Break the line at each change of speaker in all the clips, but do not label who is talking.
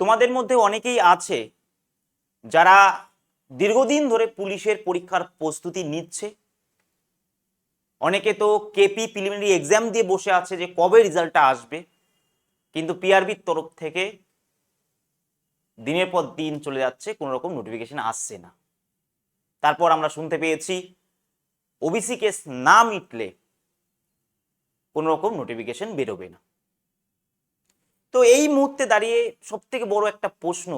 তোমাদের মধ্যে অনেকেই আছে যারা দীর্ঘদিন ধরে পুলিশের পরীক্ষার প্রস্তুতি নিচ্ছে। অনেকে তো কেপি প্রিলিমিনারি এক্সাম দিয়ে বসে আছে যে কবে রেজাল্টটা আসবে। কিন্তু পিআরবির তরফ থেকে দিনের পর দিন চলে যাচ্ছে কোনো রকম নোটিফিকেশন আসছে না। তারপর আমরা শুনতে পেয়েছি ওবিসি কেস না মিটলে কোনো রকম নোটিফিকেশন বেরোবে না। তো এই মুহূর্তে দাঁড়িয়ে সব থেকে বড় একটা প্রশ্ন,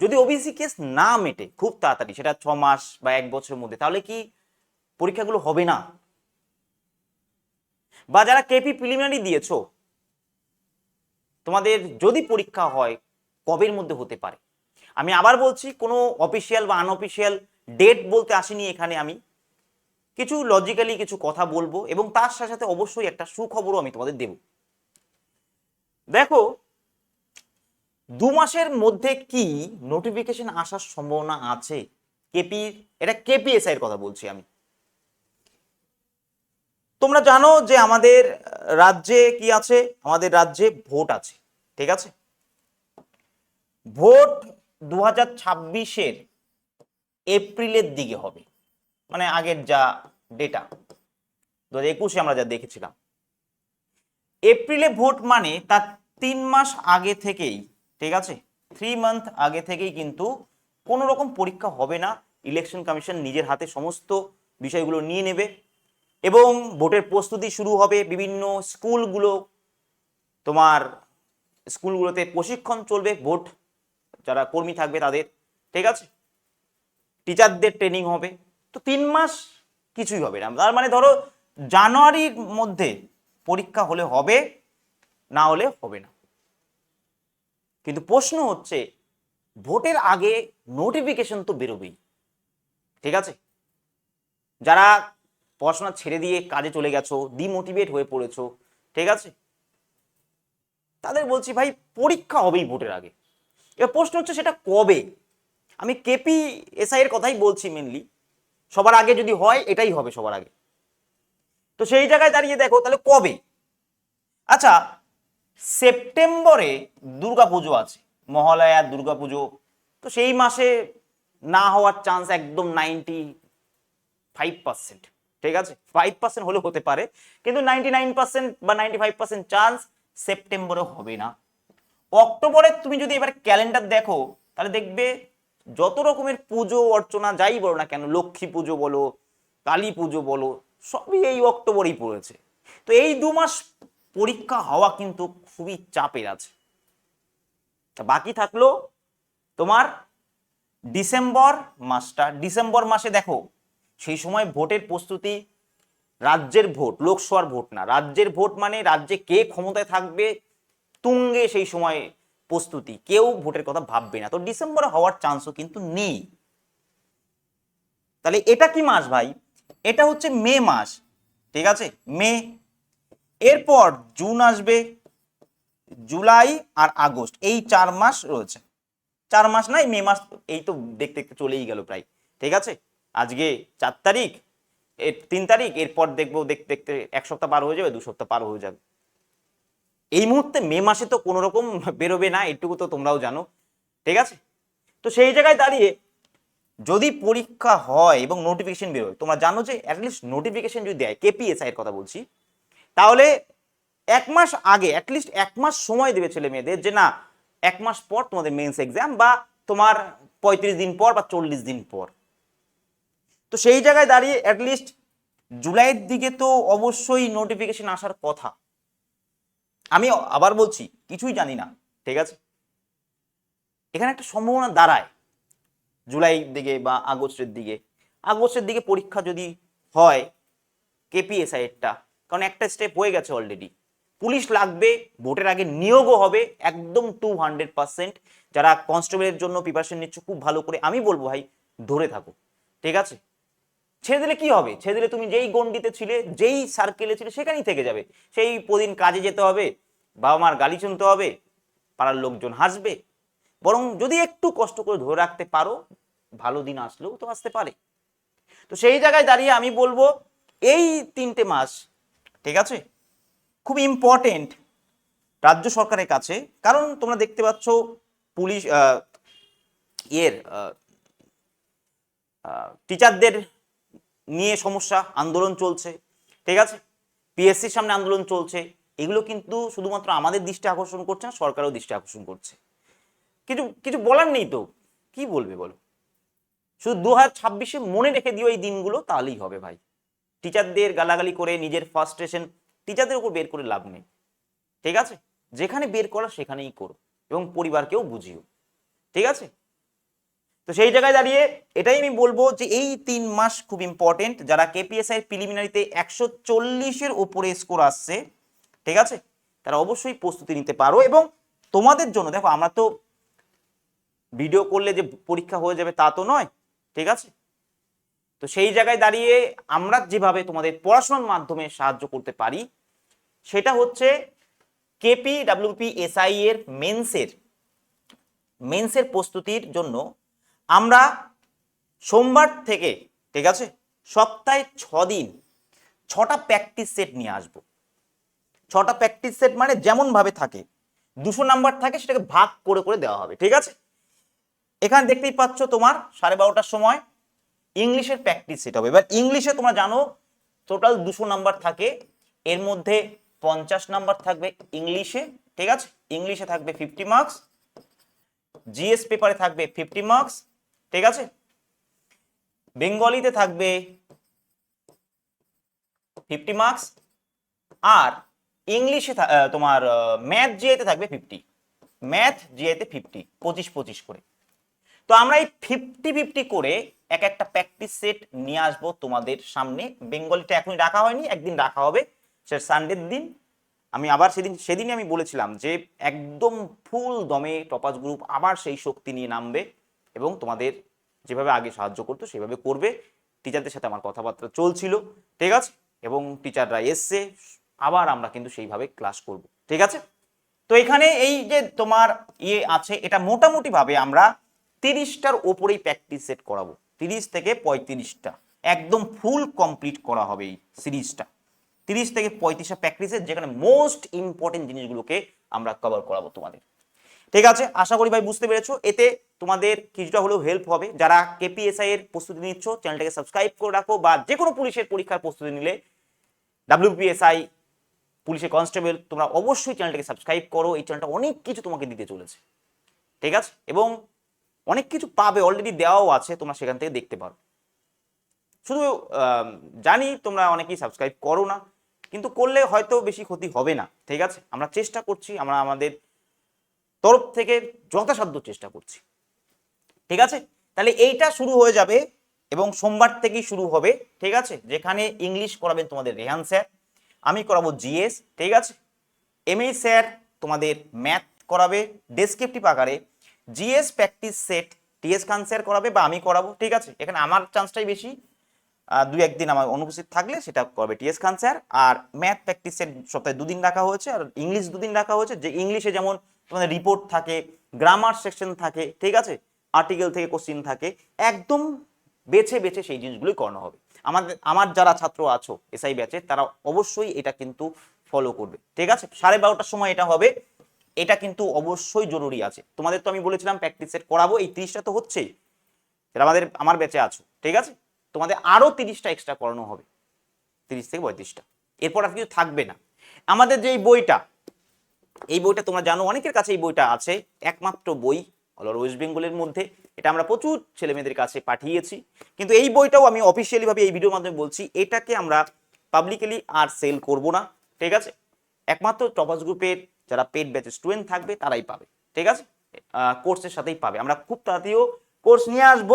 যদি ওবিসি কেস না মেটে খুব তাড়াতাড়ি, সেটা ছ মাস বা এক বছরের মধ্যে, তাহলে কি পরীক্ষাগুলো হবে না? বা যারা কেপি প্রিলিমিনারি দিয়েছ, তোমাদের যদি পরীক্ষা হয়, কবের মধ্যে হতে পারে? আমি আবার বলছি, কোনো অফিসিয়াল বা আনঅফিসিয়াল ডেট বলতে আসিনি এখানে আমি। কিছু লজিক্যালি কিছু কথা বলব এবং তার সাথে সাথে অবশ্যই একটা সুখবরও আমি তোমাদের দেব। দেখো, দু মাসের মধ্যে কি নোটিফিকেশন আসার সম্ভাবনা আছে? কেপি এটা কেপিএসআই এর কথা বলছি আমি। তোমরা জানো যে আমাদের রাজ্যে কি আছে? আমাদের রাজ্যে ভোট আছে, ঠিক আছে? ভোট দু হাজার ছাব্বিশের এপ্রিলের দিকে হবে মানে আগের যা ডেটা দু হাজার একুশে আমরা যা দেখেছিলাম। এপ্রিলে ভোট মানে তার তিন মাস আগে থেকেই, ঠিক আছে? থ্রি মান্থ আগে থেকেই কিন্তু কোনো রকম পরীক্ষা হবে না। ইলেকশন কমিশন নিজের হাতে সমস্ত বিষয়গুলো নিয়ে নেবে এবং ভোটের প্রস্তুতি শুরু হবে বিভিন্ন স্কুলগুলো। তোমার স্কুলগুলোতে প্রশিক্ষণ চলবে, ভোট, যারা কর্মী থাকবে তাদের, ঠিক আছে? টিচারদের ট্রেনিং হবে। তো তিন মাস কিছুই হবে না। তার মানে ধরো, জানুয়ারির মধ্যে পরীক্ষা হলে হবে। না হলে হবে না। কিন্তু প্রশ্ন হচ্ছে, ভোটের আগে নোটিফিকেশন তো বেরোবেই, ঠিক আছে? যারা পড়াশোনা ছেড়ে দিয়ে কাজে চলে গেছো ডিমোটিভেট হয়ে পড়েছো, ঠিক আছে? তাদের বলছি, ভাই, পরীক্ষা হবেই ভোটের আগে। এবার প্রশ্ন হচ্ছে, সেটা কবে? আমি কেপি এসআই এর কথাই বলছি মেনলি সবার আগে যদি হয়, এটাই হবে সবার আগে। তো সেই জায়গায় দাঁড়িয়ে দেখো, তাহলে কবে? আচ্ছা সেপ্টেম্বরে দুর্গাপুজো আছে, মহালয়া, দুর্গাপুজো। তো সেই মাসে না হওয়ার চান্স একদম নাইনটি ফাইভ পার্সেন্ট ঠিক আছে? ফাইভ পার্সেন্ট হলেও হতে পারে, কিন্তু নাইনটি নাইন পার্সেন্ট বা নাইনটি ফাইভ পার্সেন্ট চান্স সেপ্টেম্বরে হবে না। অক্টোবরে তুমি যদি এবার ক্যালেন্ডার দেখো, তাহলে দেখবে যত রকমের পুজো অর্চনা যাই বলো না কেন, লক্ষ্মী পুজো বলো, কালী পুজো বলো, সবই এই অক্টোবরেই পড়েছে। তো এই দু মাস পরীক্ষা হওয়া কিন্তু খুবই চাপের আছে। বাকি থাকল তোমার ডিসেম্বর মাসটা। ডিসেম্বর মাসে দেখো, সেই সময় ভোটের প্রস্তুতি রাজ্যের ভোট, লোকসভার ভোট না। রাজ্যের ভোট মানে রাজ্যে কে ক্ষমতায় থাকবে, তুঙ্গে সেই সময় প্রস্তুতি। কেউ ভোটের কথা ভাববে না। তো ডিসেম্বরে হওয়ার চান্সও কিন্তু নেই। তাহলে এটা কি মাস ভাই? এটা হচ্ছে মে মাস। ঠিক আছে? মে এরপর জুন আসবে, জুলাই আর আগস্ট, এই চার মাস রয়েছে। চার মাস নাই মে মাস, এই তো দেখতে দেখতে চলেই গেল প্রায়, ঠিক আছে? আজকে চার তারিখ, এর তিন তারিখ, এরপর দেখব, দেখতে দেখতে এক সপ্তাহ পার হয়ে যাবে, দু সপ্তাহ পার হয়ে যাবে। এই মুহূর্তে মে মাসে তো কোনো রকম বেরোবে না, এটুকু তো তোমরাও জানো, ঠিক আছে? তো সেই জায়গায় দাঁড়িয়ে যদি পরীক্ষা হয় এবং নোটিফিকেশন বেরোয়, তোমরা জানো যে অ্যাটলিস্ট নোটিফিকেশন যদি দেয় কেপিএসআই এর কথা বলছি তাহলে এক মাস আগে অ্যাটলিস্ট এক মাস সময় দেবে ছেলে মেয়েদের যে না, এক মাস পর তোমাদের মেন্স এক্সাম বা তোমার পঁয়ত্রিশ দিন পর বা চল্লিশ দিন পর। তো সেই জায়গায় দাঁড়িয়ে অ্যাটলিস্ট জুলাইয়ের দিকে তো অবশ্যই নোটিফিকেশন আসার কথা। আমি আবার বলছি, কিছুই জানি না, ঠিক আছে? এখানে একটা সম্ভাবনা দাঁড়ায়, জুলাই দিকে বা আগস্টের দিকে। আগস্টের দিকে পরীক্ষা যদি হয় কেপিএসআই এরটা কারণ একটা স্টেপ হয়ে গেছে অলরেডি পুলিশ লাগবে, ভোটের আগে নিয়োগও হবে, একদম টু হান্ড্রেড পার্সেন্ট যারা কনস্টেবলের জন্য প্রিপারেশন নিচ্ছ, খুব ভালো করে আমি বলব ভাই, ধরে থাকো। ঠিক আছে? ছেড়ে দিলে কি হবে? ছেড়ে দিলে তুমি যেই গন্ডিতে ছিলে, যেই সার্কেলে ছিলে, সেখানেই থেকে যাবে। সেই প্রদিন কাজে যেতে হবে, বাবা মার গালি শুনতে হবে, পাড়ার লোকজন হাসবে। বরং যদি একটু কষ্ট করে ধরে রাখতে পারো, ভালো দিন আসলেও তো আসতে পারে। তো সেই জায়গায় দাঁড়িয়ে আমি বলব, এই তিনটে মাস ঠিক আছে? খুব ইম্পর্টেন্ট রাজ্য সরকারের কাছে। কারণ তোমরা দেখতে পাচ্ছ পুলিশ ইয়ের টিচারদের নিয়ে সমস্যা, আন্দোলন চলছে, ঠিক আছে? পিএসসির সামনে আন্দোলন চলছে। এগুলো কিন্তু শুধুমাত্র আমাদের দৃষ্টি আকর্ষণ করছে না, সরকারও দৃষ্টি আকর্ষণ করছে। কিছু কিছু বলার নেই তো? কি বলবে বলো? শুধু দু হাজার ছাব্বিশে মনে রেখে দিও এই দিনগুলো, তাহলেই হবে ভাই। টিচারদের গালাগালি করে নিজের ফার্স্ট্রেশন টিচারদের উপর বের করে লাভ নেই। ঠিক আছে? যেখানে বের করা সেখানেই করো এবং পরিবারকেও বুঝিও। ঠিক আছে? তো সেই জায়গায় দাঁড়িয়ে এটাই আমি বলব যে এই তিন মাস খুব ইম্পর্টেন্ট যারা কেপিএসআই প্রিলিমিনারিতে একশো চল্লিশের ওপরে স্কোর আসছে, ঠিক আছে? তারা অবশ্যই প্রস্তুতি নিতে পারো এবং তোমাদের জন্য, দেখো আমরা তো ভিডিও করলে যে পরীক্ষা হয়ে যাবে তা তো নয়, ঠিক আছে? তো সেই জায়গায় দাঁড়িয়ে আমরা যেভাবে তোমাদের পড়াশোনার মাধ্যমে সাহায্য করতে পারি, সেটা হচ্ছে কেপি ডাব্লিউপি এসআই এর মেন্সের মেন্সের প্রস্তুতির জন্য আমরা সোমবার থেকে, ঠিক আছে? সপ্তাহে ছ দিন ছটা প্র্যাকটিস সেট নিয়ে আসব। ছটা প্র্যাকটিস সেট মানে যেমন ভাবে থাকে, দুশো নাম্বার থাকে, সেটাকে ভাগ করে করে দেওয়া হবে, ঠিক আছে? এখানে দেখতেই পাচ্ছ তোমার সাড়ে বারোটার সময় ইংলিশের প্র্যাকটিস সেট হবে এবার ইংলিশে তোমরা জানো টোটাল দুশো নাম্বার থাকে। এর মধ্যে পঞ্চাশ নাম্বার থাকবে ইংলিশে, ঠিক আছে? ইংলিশে থাকবে ফিফটি মার্কস জিএস পেপারে থাকবে ফিফটি মার্কস ঠিক আছে? বেঙ্গলিতে থাকবে ফিফটি মার্কস আর ইংলিশে তোমার ম্যাথ জিআইতে থাকবে ফিফটি ম্যাথ জিআইতে ফিফটি পঁচিশ পঁচিশ করে। তো আমরা এই ফিফটি ফিফটি করে এক একটা প্র্যাকটিস সেট নিয়ে আসব তোমাদের সামনে। বেঙ্গলিটা এখনই রাখা হয়নি, একদিন রাখা হবে সে সানডের দিন। আমি আবার সেদিন, সেদিনই আমি বলেছিলাম যে একদম ফুল দমে টপাস গ্রুপ আবার সেই শক্তি নিয়ে নামবে এবং তোমাদের যেভাবে আগে সাহায্য করতো সেভাবে করবে। টিচারদের সাথে আমার কথাবার্তা চলছিল, ঠিক আছে? এবং টিচাররা এসছে, আবার আমরা কিন্তু সেইভাবে ক্লাস করব, ঠিক আছে? তো এখানে এই যে তোমার ইয়ে আছে, এটা মোটামুটিভাবে আমরা তিরিশটার ওপরেই প্র্যাকটিস সেট করাবো। তিরিশ থেকে পঁয়ত্রিশটা। একদম ফুল কমপ্লিট করা হবে এই সিরিজটা তিরিশ থেকে পঁয়ত্রিশটা প্র্যাকটিসের যেখানে মোস্ট ইম্পর্টেন্ট জিনিসগুলোকে আমরা কভার করাবো তোমাদের। ঠিক আছে? আশা করি ভাই বুঝতে পেরেছ। এতে তোমাদের কিছুটা হলেও হেল্প হবে। যারা কেপিএসআই এর প্রস্তুতি নিচ্ছ, চ্যানেলটাকে সাবস্ক্রাইব করে রাখো বা যে কোনো পুলিশের পরীক্ষার প্রস্তুতি নিলে ডাব্লিউপিএসআই পুলিশের কনস্টেবল তোমরা অবশ্যই চ্যানেলটাকে সাবস্ক্রাইব করো। এই চ্যানেলটা অনেক কিছু তোমাকে দিতে চলেছে। ঠিক আছে? এবং অনেক কিছু পাবে অলরেডি দেওয়াও আছে, তোমরা সেখান থেকে দেখতে পারো। শুধু জানি তোমরা অনেকেই সাবস্ক্রাইব করো না, কিন্তু করলে হয়তো বেশি ক্ষতি হবে না, ঠিক আছে? আমরা চেষ্টা করছি, আমরা আমাদের তরফ থেকে যথাসাধ্য চেষ্টা করছি, ঠিক আছে? তাহলে এইটা শুরু হয়ে যাবে এবং সোমবার থেকেই শুরু হবে, ঠিক আছে? যেখানে ইংলিশ করাবেন তোমাদের রেহান স্যার, আমি করাবো জিএস ঠিক আছে? এমএ স্যার তোমাদের ম্যাথ করাবে ডেসক্রিপটিভ আকারে GS practice set TS Khan sir করাবে বা আমি করাবো, ঠিক আছে? এখানে আমার চান্সটাই বেশি। দু একদিন আমার অনুপস্থিত থাকলে সেটা করবে টিএস খান স্যার আর ম্যাথ প্র্যাকটিস সেট সপ্তাহে দুদিন রাখা হয়েছে, আর ইংলিশ দুদিন রাখা হয়েছে। যে ইংলিশে যেমন তোমাদের রিপোর্ট থাকে গ্রামার সেকশন থাকে, ঠিক আছে? আর্টিকেল থেকে কোশ্চিন থাকে, একদম বেছে বেছে সেই জিনিসগুলোই করানো হবে। আমাদের, আমার যারা ছাত্র আছো এসআই ব্যাচে তারা অবশ্যই এটা কিন্তু ফলো করবে, ঠিক আছে? সাড়ে বারোটার সময় এটা হবে। এটা কিন্তু অবশ্যই জরুরি আছে। তোমাদের তো আমি বলেছিলাম প্র্যাকটিস সেট করাবো, এই তিরিশটা তো হচ্ছেই। যারা আমাদের, আমার ব্যাচে আছো, ঠিক আছে? তোমাদের আরও তিরিশটা এক্সট্রা করানো হবে। তিরিশ থেকে পঁয়ত্রিশটা। এরপর আর কিছু থাকবে না। আমাদের যে এই বইটা এই বইটা তোমরা জানো, অনেকের কাছে এই বইটা আছে, একমাত্র বই, অল ওভার ওয়েস্ট বেঙ্গলের মধ্যে। এটা আমরা প্রচুর ছেলে মেয়েদের কাছে পাঠিয়েছি। কিন্তু এই বইটাও আমি অফিসিয়ালি ভাবে এই ভিডিওর মাধ্যমে বলছি, এটাকে আমরা পাবলিকলি আর সেল করব না, ঠিক আছে? একমাত্র টপাস গ্রুপের যারা পেড ব্যাচের স্টুডেন্ট থাকবে, তারাই পাবে, ঠিক আছে? কোর্সের সাথেই পাবে। আমরা খুব তাড়াতাড়িও কোর্স নিয়ে আসব।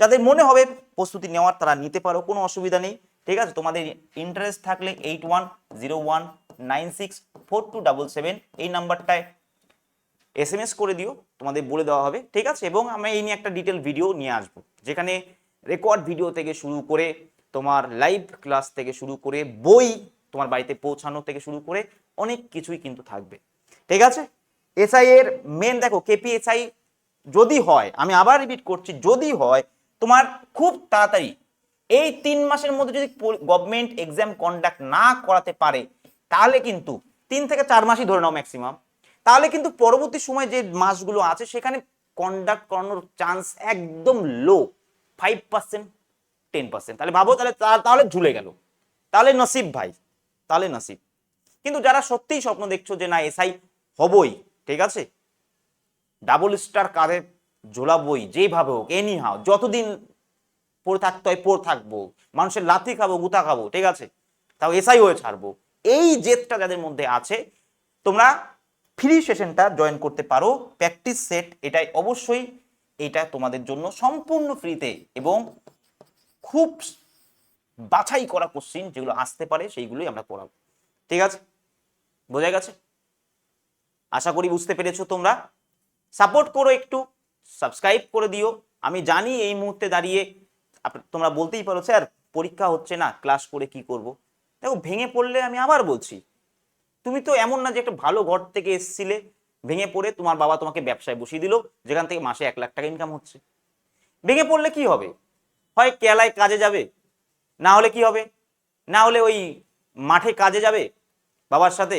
যাদের মনে হবে প্রস্তুতি নেওয়ার, তারা নিতে পারো, কোনো অসুবিধা নেই, ঠিক আছে? তোমাদের ইন্টারেস্ট থাকলে eight one zero one nine six four two double seven এই নাম্বারটায় এস এম এস করে দিও, তোমাদের বলে দেওয়া হবে, ঠিক আছে? এবং আমরা এই নিয়ে একটা ডিটেল ভিডিও নিয়ে আসব, যেখানে রেকর্ড ভিডিও থেকে শুরু করে তোমার লাইভ ক্লাস থেকে শুরু করে বই তোমার বাড়িতে পৌঁছানো থেকে শুরু করে অনেক কিছুই কিন্তু থাকবে ঠিক আছে? এসআই এর মেন দেখো কেপিএসআই যদি হয়, আমি আবার রিপিট করছি, যদি হয়, তোমার খুব তাড়াতাড়ি, এই তিন মাসের মধ্যে যদি গভর্নমেন্ট এক্সাম কন্ডাক্ট না করাতে পারে, তাহলে কিন্তু তিন থেকে চার মাসই ধরে নাও ম্যাক্সিমাম তাহলে কিন্তু পরবর্তী সময় যে মাসগুলো আছে, সেখানে কন্ডাক্ট করানোর চান্স একদম low five percent ten percent তাহলে ভাবো, তাহলে তাহলে ঝুলে গেল। তাহলে নসিব ভাই, তাহলে নসিব। কিন্তু যারা সত্যিই স্বপ্ন দেখছ যে না এসআই হবই, ঠিক আছে? ডাবল স্টার কারে ঝোলাবই যেভাবে হোক এনি হাও যতদিন পড়ে থাকতে হয় পড়ে থাকব। মানুষের লাথি খাব, গুতা খাব, ঠিক আছে? তাও এসআই হয়ে ছাড়বো। এই জেদটা যাদের মধ্যে আছে, তোমরা ফ্রি সেশনটা জয়েন করতে পারো প্র্যাকটিস সেট এটাই অবশ্যই, এটা তোমাদের জন্য সম্পূর্ণ ফ্রিতে এবং খুব বাছাই করা কোশ্চিন যেগুলো আসতে পারে, সেইগুলোই আমরা করাবো ঠিক আছে? বোঝা গেছে? আশা করি বুঝতে পেরেছ তোমরা। সাপোর্ট করো একটু সাবস্ক্রাইব করে দিও। আমি জানি এই মুহূর্তে দাঁড়িয়ে তোমরা বলতেই পারো, স্যার, পরীক্ষা হচ্ছে না ক্লাস করে কি করব? দেখো, ভেঙে পড়লে আমি আবার বলছি, তুমি তো এমন না যে একটা ভালো ঘর থেকে এসছিলে, ভেঙে পড়ে তোমার বাবা তোমাকে ব্যবসায় বসিয়ে দিল, যেখান থেকে মাসে এক লাখ টাকা ইনকাম হচ্ছে। ভেঙে পড়লে কি হবে? হয় কেলায় কাজে যাবে? না হলে কি হবে? না হলে ওই মাঠে কাজে যাবে বাবার সাথে?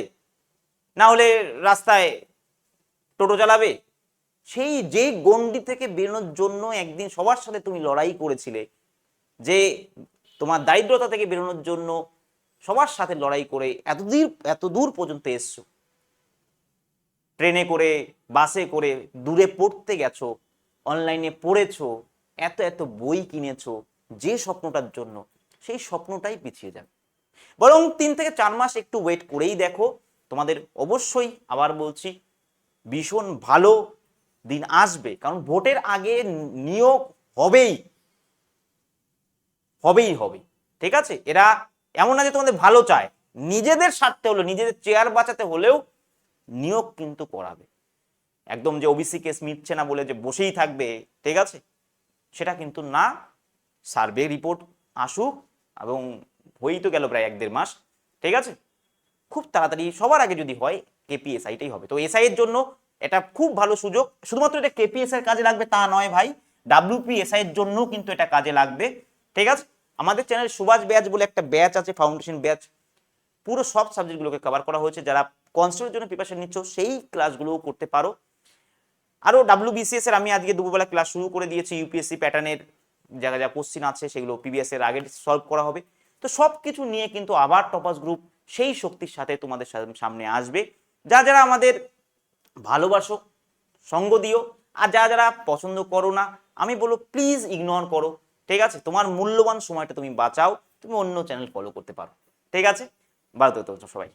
না হলে রাস্তায় টোটো চালাবে? সেই যে গন্ডি থেকে বেরোনোর জন্য একদিন সবার সাথে তুমি লড়াই করেছিলে, যে তোমার দারিদ্রতা থেকে বেরোনোর জন্য সবার সাথে লড়াই করে এতদূর এত দূর পর্যন্ত এসছো। ট্রেনে করে, বাসে করে, দূরে পড়তে গেছো, অনলাইনে পড়েছো, এত এত বই কিনেছো, যে স্বপ্নটার জন্য, সেই স্বপ্নটাই পিছিয়ে যাবে। বরং তিন থেকে চার মাস একটু ওয়েট করেই দেখো তোমাদের অবশ্যই আবার বলছি, ভীষণ ভালো দিন আসবে। কারণ ভোটের আগে নিয়োগ হবেই। হবেই হবে। ঠিক আছে? এরা এমন না যে তোমাদের ভালো চায়। নিজেদের স্বার্থে হলো নিজেদের চেয়ার বাঁচাতে হলেও নিয়োগ কিন্তু করাবে। একদম যে ওবিসি কেস মিটছে না বলে যে বসেই থাকবে, ঠিক আছে? সেটা কিন্তু না। সার্ভে রিপোর্ট আসুক এবং হয়েই তো গেল প্রায় এক দেড় মাস। ঠিক আছে? খুব তাড়াতাড়ি, সবার আগে যদি হয় কেপিএসআইটাই হবে। তো এসআই এর জন্য এটা খুব ভালো সুযোগ। শুধুমাত্র এটা কেপিএস এর কাজে লাগবে তা নয় ভাই ডাব্লিউপি এসআই এর জন্য কিন্তু এটা কাজে লাগবে। ঠিক আছে? আমাদের চ্যানেল সুভাষ ব্যাচ বলে একটা ব্যাচ আছে ফাউন্ডেশন ব্যাচ। পুরো সব সাবজেক্টগুলোকে কভার করা হয়েছে। যারা কনস্টেন্টের জন্য প্রিপারেশন নিচ্ছ, সেই ক্লাসগুলোও করতে পারো। আরও ডাব্লিউবিসিএস এর আমি আজকে দুপুরবেলা ক্লাস শুরু করে দিয়েছি ইউপিএসসি প্যাটার্নের যা যা কোশ্চিন আছে, সেগুলো পিবিএস এর আগে সলভ করা হবে। তো সব কিছু নিয়ে কিন্তু আবার টপাস গ্রুপ সেই শক্তির সাথে তোমাদের সামনে আসবে। যা যারা আমাদের ভালোবাসো, সঙ্গ দিও, আর যা যারা পছন্দ করো না, আমি বলব প্লিজ ইগনোর করো, ঠিক আছে? তোমার মূল্যবান সময়টা তুমি বাঁচাও, তুমি অন্য চ্যানেল ফলো করতে পারো, ঠিক আছে? ভালো তো সবাই।